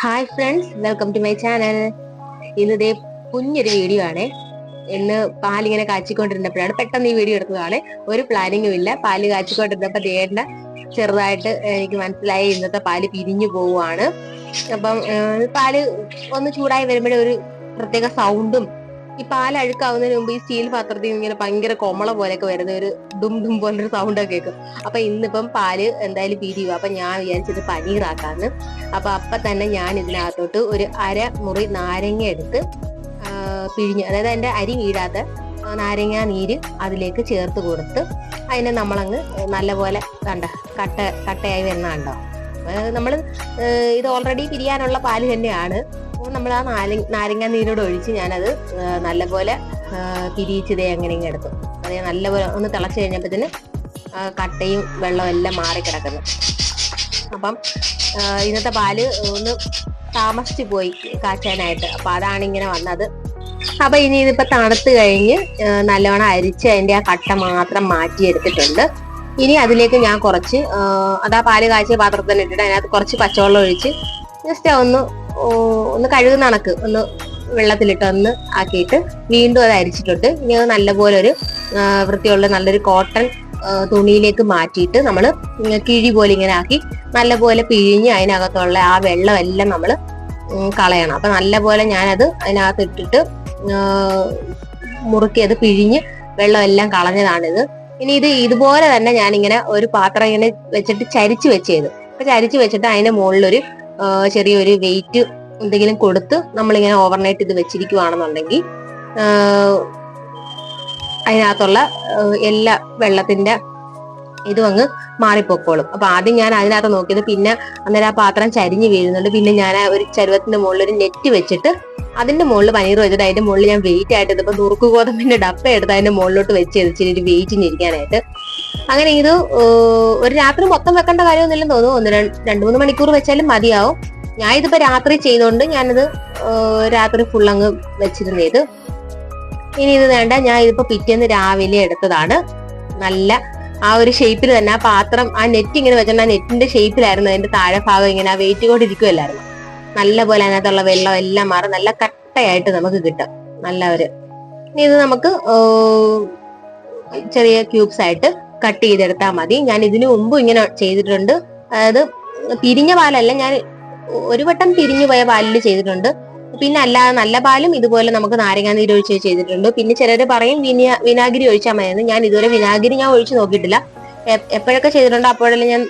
Hi friends welcome to my channel ഇന്നിതേ കുഞ്ഞൊരു video ആണ്. ഇന്ന് പാലിങ്ങനെ കാച്ചിക്കൊണ്ടിരുന്നപ്പോഴാണ് പെട്ടെന്ന് ഈ വീഡിയോ എടുത്തതാണ്. ഒരു പ്ലാനിങ്ങും ഇല്ല. പാൽ കാച്ചിക്കൊണ്ടിരുന്നപ്പോ ദേണ്ട ചെറുതായിട്ട് എനിക്ക് മനസ്സിലായി ഇന്നത്തെ പാൽ പിരിഞ്ഞു പോവുകയാണ്. അപ്പം പാൽ ഒന്ന് ചൂടായി വരുമ്പോഴേ ഒരു പ്രത്യേക സൗണ്ടും ഈ പാൽ അഴുക്കാവുന്നതിന് മുമ്പ് ഈ സ്റ്റീൽ പാത്രത്തിൽ ഇങ്ങനെ ഭയങ്കര കൊമള പോലെയൊക്കെ വരുന്ന ഒരു ഡും ഡും പോലൊരു സൗണ്ട് ഒക്കെ കേൾക്കും. അപ്പൊ ഇന്നിപ്പം പാൽ എന്തായാലും പിരിയുക അപ്പൊ ഞാൻ വിചാരിച്ചത് പനീറാക്കാന്ന്. അപ്പൊ അപ്പൊ തന്നെ ഞാൻ ഇതിനകത്തോട്ട് ഒരു അര മുറി നാരങ്ങ എടുത്ത് പിഴിഞ്ഞ് അതായത് എന്റെ അരി വീഴാത്ത നാരങ്ങ നീര് അതിലേക്ക് ചേർത്ത് കൊടുത്ത് അതിനെ നമ്മളങ്ങ് നല്ലപോലെ കണ്ട കട്ട കട്ടയായി വരുന്ന കണ്ടോ നമ്മൾ ഇത് ഓൾറെഡി പിരിയാനുള്ള പാൽ തന്നെയാണ്. അപ്പോൾ നമ്മൾ ആ നാരങ്ങ നാരങ്ങ നീരോട് ഒഴിച്ച് ഞാനത് നല്ലപോലെ പിരിയിച്ചതേ അങ്ങനെ ഇങ്ങനെ എടുത്തു. അതേ നല്ലപോലെ ഒന്ന് തിളച്ച് കഴിഞ്ഞപ്പോഴത്തേന് കട്ടയും വെള്ളവും എല്ലാം മാറിക്കിടക്കുന്നു അപ്പം ഇന്നത്തെ പാൽ ഒന്ന് താമസിച്ചു പോയി കാച്ചാനായിട്ട്. അപ്പൊ അതാണ് ഇങ്ങനെ വന്നത്. അപ്പൊ ഇനി ഇതിപ്പോ തണുത്ത് കഴിഞ്ഞ് നല്ലവണ്ണം അരിച്ച് അതിന്റെ ആ കട്ട മാത്രം മാറ്റിയെടുത്തിട്ടുണ്ട്. ഇനി അതിലേക്ക് ഞാൻ കുറച്ച് അതാ പാൽ കാച്ചിയ പാത്രത്തിൽ ഇട്ടിട്ട് അതിനകത്ത് കുറച്ച് പച്ചവെള്ളം ഒഴിച്ച് ജസ്റ്റ് ഒന്ന് ഒന്ന് കഴുകുന്ന കണക്ക് ഒന്ന് വെള്ളത്തിലിട്ട് ഒന്ന് ആക്കിയിട്ട് വീണ്ടും അത് അരിച്ചിട്ടുണ്ട്. ഇനി അത് നല്ലപോലെ ഒരു വൃത്തിയുള്ള നല്ലൊരു കോട്ടൺ തുണിയിലേക്ക് മാറ്റിയിട്ട് നമ്മൾ കിഴി പോലെ ഇങ്ങനെ ആക്കി നല്ലപോലെ പിഴിഞ്ഞ് അതിനകത്തുള്ള ആ വെള്ളം എല്ലാം നമ്മൾ കളയണം. അപ്പൊ നല്ലപോലെ ഞാനത് അതിനകത്ത് ഇട്ടിട്ട് മുറുക്കി അത് പിഴിഞ്ഞ് വെള്ളം എല്ലാം കളഞ്ഞതാണിത്. ഇനി ഇത് ഇതുപോലെ തന്നെ ഞാനിങ്ങനെ ഒരു പാത്രം ഇങ്ങനെ വെച്ചിട്ട് ചരിച്ച് വെച്ചത്. അപ്പൊ ചരിച്ച് വെച്ചിട്ട് അതിന്റെ മുകളിലൊരു ചെറിയൊരു വെയിറ്റ് എന്തെങ്കിലും കൊടുത്ത് നമ്മളിങ്ങനെ ഓവർനൈറ്റ് ഇത് വെച്ചിരിക്കുവാണെന്നുണ്ടെങ്കിൽ അതിനകത്തുള്ള എല്ലാ വെള്ളത്തിന്റെ ഇതും അങ്ങ് മാറിപ്പോക്കോളും. അപ്പൊ ആദ്യം ഞാൻ അതിനകത്ത് നോക്കിയത് പിന്നെ അന്നേരം ആ പാത്രം ചരിഞ്ഞു വീഴുന്നുണ്ട്. പിന്നെ ഞാൻ ഒരു ചരുവത്തിന്റെ മുകളിൽ ഒരു നെറ്റ് വെച്ചിട്ട് അതിന്റെ മുകളിൽ പനീർ വെച്ചിട്ട് അതിന്റെ മുകളിൽ ഞാൻ വെയിറ്റ് ആയിട്ട് ഇതിപ്പോ നുറുക്ക് ഗോതമ്പിന്റെ ഡപ്പ എടുത്ത് അതിന്റെ മുകളിലോട്ട് വെച്ച് ഒരു വെയിറ്റിന് ഇരിക്കാനായിട്ട് അങ്ങനെ ഇത് ഒരു രാത്രി മൊത്തം വെക്കേണ്ട കാര്യമൊന്നുമില്ലെന്ന് തോന്നുന്നു. ഒന്ന് രണ്ട് മൂന്ന് മണിക്കൂർ വെച്ചാലും മതിയാവും. ഞാൻ ഇതിപ്പോ രാത്രി ചെയ്തോണ്ട് ഞാനിത് രാത്രി ഫുൾ അങ്ങ് വെച്ചിരുന്നു ഇത്. ഇനി ഇത് വേണ്ട ഞാൻ ഇതിപ്പോ പിറ്റേന്ന് രാവിലെ എടുത്തതാണ്. നല്ല ആ ഒരു ഷേപ്പിൽ തന്നെ ആ പാത്രം ആ നെറ്റ് ഇങ്ങനെ വെച്ചിട്ട് ആ നെറ്റിന്റെ ഷേപ്പിലായിരുന്നു അതിന്റെ താഴെ ഭാഗം ഇങ്ങനെ ആ വെയിറ്റ് കൊണ്ടിരിക്കുമല്ലായിരുന്നു നല്ല പോലെ അതിനകത്തുള്ള വെള്ളം എല്ലാം മാറി നല്ല കട്ടയായിട്ട് നമുക്ക് കിട്ടും. നല്ല ഒരു ഇത് നമുക്ക് ചെറിയ ക്യൂബ്സ് ആയിട്ട് കട്ട് ചെയ്തെടുത്താൽ മതി. ഞാൻ ഇതിനു മുമ്പ് ഇങ്ങനെ ചെയ്തിട്ടുണ്ട്. അതായത് പിരിഞ്ഞ പാലല്ല ഞാൻ ഒരു വട്ടം പിരിഞ്ഞു പോയ പാലിൽ ചെയ്തിട്ടുണ്ട്. പിന്നെ അല്ലാതെ നല്ല പാലും ഇതുപോലെ നമുക്ക് നാരങ്ങാ നീര് ഒഴിച്ച് ചെയ്തിട്ടുണ്ട്. പിന്നെ ചിലർ പറയും വിനാ വിനാഗിരി ഒഴിച്ചാൽ മതിയെന്ന്. ഞാൻ ഇതുവരെ വിനാഗിരി ഞാൻ ഒഴിച്ച് നോക്കിയിട്ടില്ല. എപ്പോഴൊക്കെ ചെയ്തിട്ടുണ്ടോ അപ്പോഴെല്ലാം ഞാൻ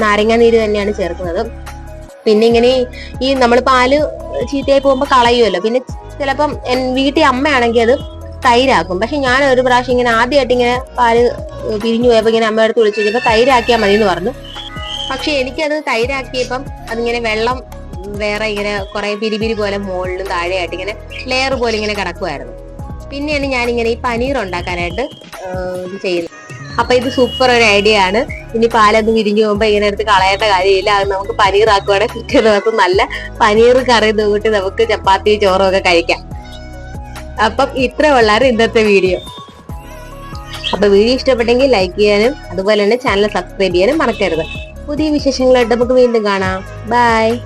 നാരങ്ങാ നീര് തന്നെയാണ് ചേർക്കുന്നത്. പിന്നെ ഇങ്ങനെ ഈ- നമ്മൾ പാൽ ചീത്തയായി പോകുമ്പോൾ കളയുമല്ലോ പിന്നെ ചിലപ്പം വീട്ടിൽ അമ്മയാണെങ്കിൽ അത് തൈരാക്കും. പക്ഷെ ഞാൻ ഒരു പ്രാവശ്യം ഇങ്ങനെ ആദ്യമായിട്ട് ഇങ്ങനെ പാൽ പിരിഞ്ഞു പോയപ്പോ ഇങ്ങനെ അമ്മയുടെ അടുത്ത് വിളിച്ചു കഴിഞ്ഞപ്പോ തൈരാക്കിയാൽ മതി എന്ന് പറഞ്ഞു. പക്ഷെ എനിക്കത് തൈരാക്കിയപ്പം അതിങ്ങനെ വെള്ളം വേറെ ഇങ്ങനെ കുറെ പിരിപിരി പോലെ മുകളിലും താഴെയായിട്ട് ഇങ്ങനെ ലെയർ പോലെ ഇങ്ങനെ കിടക്കുമായിരുന്നു പിന്നെയാണ് ഇങ്ങനെ ഈ പനീർ ഉണ്ടാക്കാനായിട്ട് ഇത് ചെയ്യുന്നത്. അപ്പൊ ഇത് സൂപ്പർ ഒരു ഐഡിയ ആണ്. ഇനി പാലൊന്ന് വിരിഞ്ഞു പോകുമ്പോ ഇങ്ങനെ എടുത്ത് കളയേണ്ട കാര്യമില്ല. അത് നമുക്ക് പനീർ ആക്കുവാണെങ്കിൽ പിറ്റേ ദിവസം നല്ല പനീർ കറി കൂട്ടി നമുക്ക് ചപ്പാത്തി ചോറും ഒക്കെ കഴിക്കാം. അപ്പം ഇത്ര ഉള്ളാറ് ഇന്നത്തെ വീഡിയോ. അപ്പൊ വീഡിയോ ഇഷ്ടപ്പെട്ടെങ്കിൽ ലൈക്ക് ചെയ്യാനും അതുപോലെ തന്നെ ചാനൽ സബ്സ്ക്രൈബ് ചെയ്യാനും മറക്കരുത്. പുതിയ വിശേഷങ്ങളായിട്ട് നമുക്ക് വീണ്ടും കാണാം. ബൈ